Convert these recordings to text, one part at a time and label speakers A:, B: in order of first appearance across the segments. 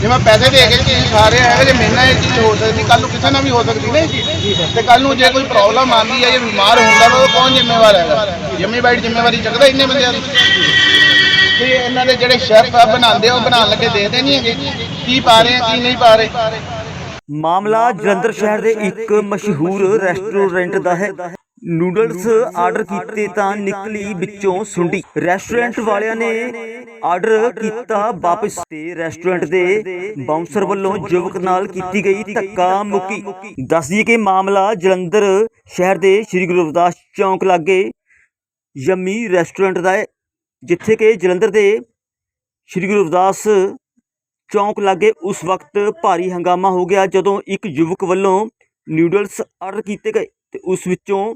A: ਜੇ ਮੈਂ ਪੈਸੇ ਦੇ ਕੇ ਚੀਜ਼ ਖਾ ਰਿਹਾ ਹੈਗਾ ਜੇ ਮੇਰੇ ਨਾਲ ਇਹ ਚੀਜ਼ ਹੋ ਸਕਦੀ ਕੱਲ ਨੂੰ ਕਿਸੇ ਨਾਲ ਵੀ ਹੋ ਸਕਦੀ ਨਾ ਇਹ ਚੀਜ਼। ਤੇ ਕੱਲ ਨੂੰ ਜੇ ਕੋਈ ਪ੍ਰੋਬਲਮ ਆਉਂਦੀ ਹੈ ਜੇ ਬਿਮਾਰ ਹੁੰਦਾ ਉਹ ਕੌਣ ਜ਼ਿੰਮੇਵਾਰ ਹੈਗਾ? ਜ਼ਿੰਮੇਵਾਰੀ ਜ਼ਿੰਮੇਵਾਰੀ ਚੱਕਦਾ ਇੰਨੇ ਬੰਦਿਆਂ ਦੀ। ਤੇ ਇਹਨਾਂ ਦੇ ਜਿਹੜੇ ਸ਼ੈਫ ਆ ਬਣਾਉਂਦੇ ਉਹ ਬਣਾਉਣ ਲੱਗੇ ਦੇਖਦੇ ਨਹੀਂ ਹੈਗੇ। ਕੀ ਪਾ ਰਹੇ ਆ ਕੀ ਨਹੀਂ ਪਾ ਰਹੇ?
B: ਮਾਮਲਾ ਜਲੰਧਰ ਸ਼ਹਿਰ ਦੇ ਇੱਕ ਮਸ਼ਹੂਰ ਰੈਸਟੋਰੈਂਟ ਦਾ ਹੈ। ਨੂਡਲਸ ਆਰਡਰ ਕੀਤੇ ਤਾਂ ਨਿਕਲੀ ਵਿੱਚੋਂ ਸੁੰਡੀ। ਰੈਸਟੋਰੈਂਟ ਵਾਲਿਆਂ ਨੇ ਆਰਡਰ ਕੀਤਾ ਵਾਪਸ ਤੇ ਰੈਸਟੋਰੈਂਟ ਦੇ ਬਾਉਂਸਰ ਵੱਲੋਂ ਯੁਵਕ ਨਾਲ ਕੀਤੀ ਗਈ ਧੱਕਾ ਮੁੱਕੀ। ਦੱਸ ਦਈਏ ਕਿ ਮਾਮਲਾ ਜਲੰਧਰ ਸ਼ਹਿਰ ਦੇ ਸ੍ਰੀ ਗੁਰੂ ਰਵਿਦਾਸ ਚੌਂਕ ਲਾਗੇ ਯਮੀ ਰੈਸਟੋਰੈਂਟ ਦਾ ਹੈ ਜਿੱਥੇ ਕਿ ਜਲੰਧਰ ਦੇ ਸ੍ਰੀ ਗੁਰੂ ਰਵਿਦਾਸ ਚੌਂਕ ਲਾਗੇ ਉਸ ਵਕਤ ਭਾਰੀ ਹੰਗਾਮਾ ਹੋ ਗਿਆ ਜਦੋਂ ਇੱਕ ਯੁਵਕ ਵੱਲੋਂ ਨਿਊਡਲਸ ਆਰਡਰ ਕੀਤੇ ਗਏ ਤੇ ਉਸ ਵਿੱਚੋਂ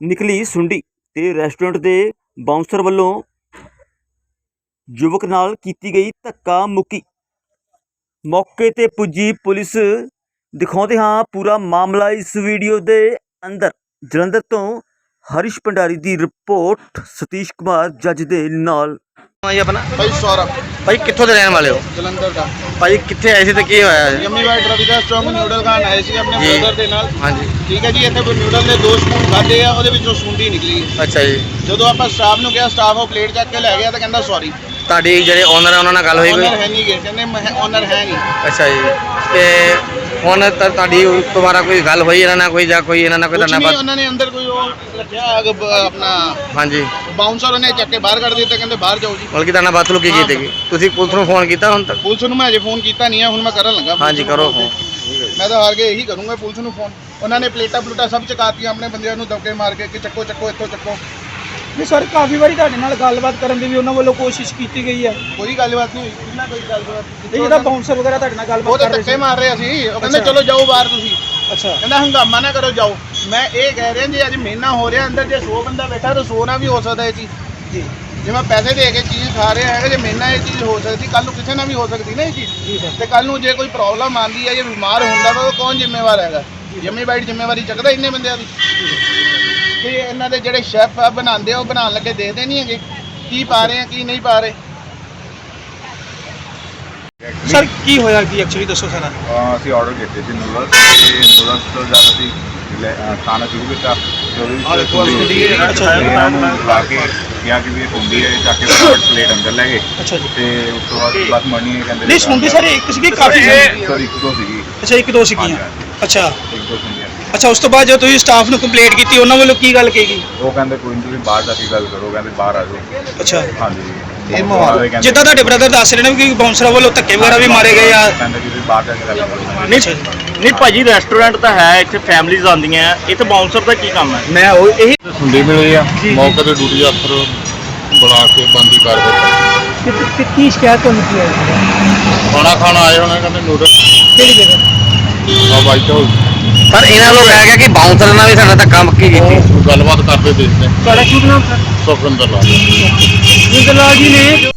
B: ਨਿਕਲੀ ਸੁੰਡੀ ਤੇ ਰੈਸਟੋਰੈਂਟ ਦੇ ਬਾਉਂਸਰ ਵੱਲੋਂ ਯੁਵਕ ਨਾਲ ਕੀਤੀ ਗਈ ਧੱਕਾ ਮੁੱਕੀ। ਮੌਕੇ ਤੇ ਪੁੱਜੀ ਪੁਲਿਸ। ਦਿਖਾਉਂਦੇ ਹਾਂ ਪੂਰਾ ਮਾਮਲਾ ਇਸ ਵੀਡੀਓ ਦੇ ਅੰਦਰ। ਜਲੰਧਰ ਤੋਂ ਹਰੀਸ਼ ਭੰਡਾਰੀ ਦੀ ਰਿਪੋਰਟ, ਸਤੀਸ਼ ਕੁਮਾਰ, ਜੱਜ ਦੇ ਨਾਲ।
C: ਭਾਈ ਆਪਣਾ?
A: ਭਾਈ ਸੌਰਵ।
C: ਭਾਈ ਕਿੱਥੋਂ ਦੇ ਰਹਿਣ ਵਾਲੇ ਹੋ?
A: ਜਲੰਧਰ ਦਾ।
C: ਭਾਈ ਕਿੱਥੇ ਆਏ ਸੀ ਤੇ ਕੀ ਹੋਇਆ ਹੈ?
A: ਯਮੀ ਵਾਈਟ ਰਵਿਦਾਸ ਚੌਂਕ ਨਿਊਡਲ ਖਾਣ ਆਏ ਸੀ ਆਪਣੇ
C: ਜੀ।
A: ਬ੍ਰਦਰ ਦੇ ਨਾਲ।
C: ਹਾਂਜੀ।
A: ਠੀਕ ਹੈ ਜੀ ਇੱਥੇ ਕੋਈ ਨਿਊਡਲ ਦੇ ਦੋ ਸਪੂਨ ਖਾਦੇ ਆ ਉਹਦੇ ਵਿੱਚੋਂ ਸੁੰਡੀ ਨਿਕਲੀ।
C: ਅੱਛਾ ਜੀ।
A: ਜਦੋਂ ਆਪਾਂ ਸਟਾਫ ਨੂੰ ਕਿਹਾ ਸਟਾਫ ਉਹ ਪਲੇਟ ਚੱਕ ਕੇ ਲੈ ਗਿਆ ਤਾਂ ਕਹਿੰਦਾ ਸੌਰੀ
C: ਤੁਹਾਡੀ ਜਿਹੜੇ ਓਨਰ ਆ ਉਹਨਾਂ ਨਾਲ ਗੱਲ ਹੋਈ
A: ਓਨਰ
C: ਕੋਈ
A: ਹੈ ਨਹੀਂ ਗੇ ਕਹਿੰਦੇ ਓਨਰ ਹੈ ਨਹੀਂ।
C: ਅੱਛਾ ਜੀ। ਤੇ ਹੁਣ ਤਾਂ ਤੁਹਾਡੀ ਤੁਹਾਡਾ ਕੋਈ ਗੱਲ ਹੋਈ ਇਹਨਾਂ ਨਾਲ ਕੋਈ ਜਾਂ ਕੋਈ ਇਹਨਾਂ ਨਾਲ ਕੋਈ
A: ਕੁਝ
C: ਤੁਹਾਡਾ
A: ਨਹੀਂ
C: ਬਾਤ
A: ਉਹਨਾਂ ਨੇ ਅੰਦਰ ਕੋਈ ਉਹ ਰੱਖਿਆ ਅਗ- ਆਪਣਾ
C: ਹਾਂਜੀ।
A: ਬਾਉਂਸਰ ਉਹਨੇ ਚੱਕ ਕੇ ਬਾਹਰ ਕੱਢ ਦਿੱਤਾ ਕਹਿੰਦੇ ਬਾਹਰ ਜਾਓ ਜੀ।
C: ਬਲਕਿ ਤੁਹਾਡਾ ਬਾਤ ਕੀ ਕੀਤੀ ਗਈ। ਤੁਸੀਂ ਪੁਲਿਸ ਨੂੰ ਫੋਨ ਕੀਤਾ ਹੁਣ ਤੱਕ?
A: ਪੁਲਿਸ ਨੂੰ ਮੈਂ ਅਜੇ ਫੋਨ ਕੀਤਾ ਨਹੀਂ ਹੈ ਹੁਣ ਮੈਂ ਕਰਨ ਲੱਗਾ
C: ਹਾਂਜੀ ਕਰੋ ਫੋਨ।
A: ਮੈਂ ਤਾਂ ਹਾਰ ਕੇ ਇਹੀ ਕਰੂੰਗਾ ਪੁਲਿਸ ਨੂੰ ਫੋਨ ਉਹਨਾਂ ਨੇ ਪਲੇਟਾਂ ਪਲੂਟਾਂ ਸਭ ਚਕਾਤੀਆਂ ਆਪਣੇ ਬੰਦਿਆਂ ਨੂੰ ਦਬਕੇ ਮਾਰ ਕੇ ਕਿ ਚੱਕੋ ਚੱਕੋ ਇੱਥੋਂ ਚੱਕੋ।
D: ਨਹੀਂ ਸਰ ਕਾਫੀ ਵਾਰੀ ਤੁਹਾਡੇ ਨਾਲ ਗੱਲਬਾਤ ਕਰਨ ਦੀ ਵੀ ਉਹਨਾਂ ਵੱਲੋਂ ਕੋਸ਼ਿਸ਼ ਕੀਤੀ ਗਈ ਹੈ।
A: ਕੋਈ ਗੱਲਬਾਤ ਨਹੀਂ ਹੋਈ। ਕਿੰਨਾ ਕੋਈ ਗੱਲਬਾਤ?
D: ਤੇ ਜਿਹੜਾ ਬਾਉਂਸਰ ਵਗੈਰਾ ਤੁਹਾਡੇ ਨਾਲ
A: ਉਹ
D: ਗੱਲਬਾਤ
A: ਤਾਂ
D: ਕਰ ਰਹੇ
A: ਧੱਕੇ
D: ਸੀ।
A: ਮਾਰ ਰਹੇ ਸੀ ਉਹ ਕਹਿੰਦੇ। ਚਲੋ ਜਾਓ ਬਾਹਰ ਤੁਸੀਂ।
D: ਅੱਛਾ।
A: ਕਹਿੰਦਾ ਹੰਗਾਮਾ ਨਾ ਕਰੋ ਜਾਓ। ਮੈਂ ਇਹ ਕਹਿ ਰਿਹਾ ਜੇ ਅੱਜ ਮਹੀਨਾ ਹੋ ਰਿਹਾ ਅੰਦਰ ਜੇ 100 ਬੰਦਾ ਬੈਠਾ ਤਾਂ 100 ਨਾ ਵੀ ਹੋ ਸਕਦਾ ਇਹ ਚੀਜ਼।
D: ਜੀ।
A: ਜੇ ਮੈਂ ਪੈਸੇ ਦੇ ਕੇ ਚੀਜ਼ ਖਾ ਰਿਹਾ ਹੈਗਾ ਜੇ ਮਹੀਨਾ ਇਹ ਚੀਜ਼ ਹੋ ਸਕਦੀ ਕੱਲ ਨੂੰ ਕਿਸੇ ਨਾਲ ਵੀ ਹੋ ਸਕਦੀ ਨਾ ਇਹ ਚੀਜ਼। ਤੇ ਕੱਲ ਨੂੰ ਜੇ ਕੋਈ ਪ੍ਰੋਬਲਮ ਆਉਂਦੀ ਹੈ ਜੇ ਬਿਮਾਰ ਹੁੰਦਾ ਵਾ ਉਹ ਕੌਣ ਜ਼ਿੰਮੇਵਾਰ ਹੈਗਾ? ਜ਼ਿੰਮੇਵਾਰੀ ਜ਼ਿੰਮੇਵਾਰੀ ਚੱਕਦਾ ਇੰਨੇ ਬੰਦਿਆਂ ਦੀ। ਤੇ ਇਹਨਾਂ ਦੇ ਜਿਹੜੇ ਸ਼ੈਫ ਆ ਬਣਾਉਂਦੇ ਆ ਉਹ ਬਣਾਉਣ ਲੱਗੇ ਦੇਖਦੇ ਨਹੀਂ ਹੈਗੇ। ਕੀ ਪਾ ਰਹੇ ਆ ਕੀ ਨਹੀਂ ਪਾ ਰਹੇ।
D: ਸਰ ਕੀ ਹੋਇਆ ਕੀ ਐਕਚੁਅਲੀ ਦੱਸੋ ਸਾਰਾ?
E: ਅਹ ਅਸੀਂ ਆਰਡਰ ਕੀਤੇ ਸੀ ਨੂਡਲਸ ਤੇ ਨੂਡਲਸ ਤੋਂ ਲੈ- ਅਹ ਖਾਣਾ ਸ਼ੁਰੂ ਕੀਤਾ ਤੇ ਉਹਦੇ ਵਿੱਚ ਸੁੰਡੀ
D: ਅੱਛਾ।
E: ਇਹਨਾਂ ਨੂੰ ਲਾ ਕੇ ਕਿਹਾ ਕਿ ਵੀ ਇਹ ਸੁੰਡੀ ਹੈ ਚੱਕ ਕੇ ਫਟਾਫਟ ਪਲੇਟ ਅੰਦਰ ਲੈ ਗਏ।
D: ਅੱਛਾ ਜੀ।
E: ਤੇ ਉਸ ਤੋਂ ਬਾਅਦ ਬਸ ਮਣੀ ਕਹਿੰਦੇ
D: ਨਹੀਂ ਸੁਣਦੀ ਸਰ ਇੱਕ ਸੀਗੀ ਕਾਫੀ ਸੀ।
E: ਸਰ ਦੋ ਸੀਗੀ।
D: ਅੱਛਾ ਇੱਕ ਦੋ ਸੀਗੀਆਂ। ਅੱਛਾ।
E: ਇੱਕ ਦੋ ਸੁੰਡੀਆਂ ਸੀ।
D: ਅੱਛਾ ਉਸ ਤੋਂ ਬਾਅਦ ਜਦੋਂ ਤੁਸੀਂ ਸਟਾਫ ਨੂੰ ਕੰਪਲੇਂਟ ਕੀਤੀ ਉਹਨਾਂ ਵੱਲੋਂ ਕੀ ਗੱਲ ਕਹੀ ਗਈ?
E: ਉਹ ਕਹਿੰਦੇ ਕੋਈ ਨਹੀਂ ਤੁਸੀਂ ਬਾਹਰ ਜਾ ਕੇ ਗੱਲ ਕਰੋ ਕਹਿੰਦੇ ਬਾਹਰ ਆ ਜਾਓ।
D: ਅੱਛਾ।
E: ਹਾਂਜੀ।
A: ਇਹ ਮਾਹੌਲ
D: ਜਿੱਦਾਂ ਤੁਹਾਡੇ ਬ੍ਰਦਰ ਦੱਸ ਰਹੇ ਨੇ ਵੀ ਬਾਉਂਸਰਾਂ ਵੱਲੋਂ ਧੱਕੇ ਵਗੈਰਾ ਵੀ ਮਾਰੇ ਗਏ ਆ।
E: ਕਹਿੰਦੇ ਕਿ ਤੁਸੀਂ ਬਾਹਰ ਜਾ। ਕੇ ਗੱਲ ਕਰੋ
F: ਨਹੀਂ ਨਹੀਂ ਭਾਜੀ ਰੈਸਟੋਰੈਂਟ ਤਾਂ ਹੈ ਇੱਥੇ ਫੈਮਲੀਜ਼ ਆਉਂਦੀਆਂ ਇੱਥੇ ਬਾਉਂਸਰ ਦਾ ਕੀ ਕੰਮ ਹੈ?
D: ਮੈਂ ਉਹ ਇਹੀ
G: ਸੁੰਡੀ ਮਿਲੀ ਆ ਮੌਕੇ ਤੇ ਡਿਊਟੀ ਅਫਸਰ ਬੁਲਾ ਕੇ ਬੰਦੀ ਕਾਰਵਾਈ
D: ਕੀ ਸ਼ਿਕਾਇਤ ਤੁਹਾਨੂੰ ਕੀ ਹੈ
G: ਖਾਣਾ ਖਾਣ ਆਏ ਹੋਣੇ ਕਹਿੰਦੇ ਨੂਡਲ
D: ਕਿਹੜੀ ਜਗ੍ਹਾ?
G: ਆ ਵਾਈਟ ਹਾਊਸ
C: ਪਰ ਇਹਨਾਂ ਨੂੰ ਕਹਿ ਗਿਆ ਕਿ ਬਾਉਂਸਰ ਨਾਲ ਵੀ ਸਾਡਾ ਧੱਕਾ ਮੁੱਕੀ ਕੀਤੀ।
G: ਉਹ ਗੱਲਬਾਤ ਕਰਦੇ ਦੇਖਦੇ
D: ਤੁਹਾਡਾ ਸ਼ੁਭ ਨਾਮ ਸਰ?
G: ਸੁਖਵਿੰਦਰ ਲਾਲ
D: ਜੀ ਨੇ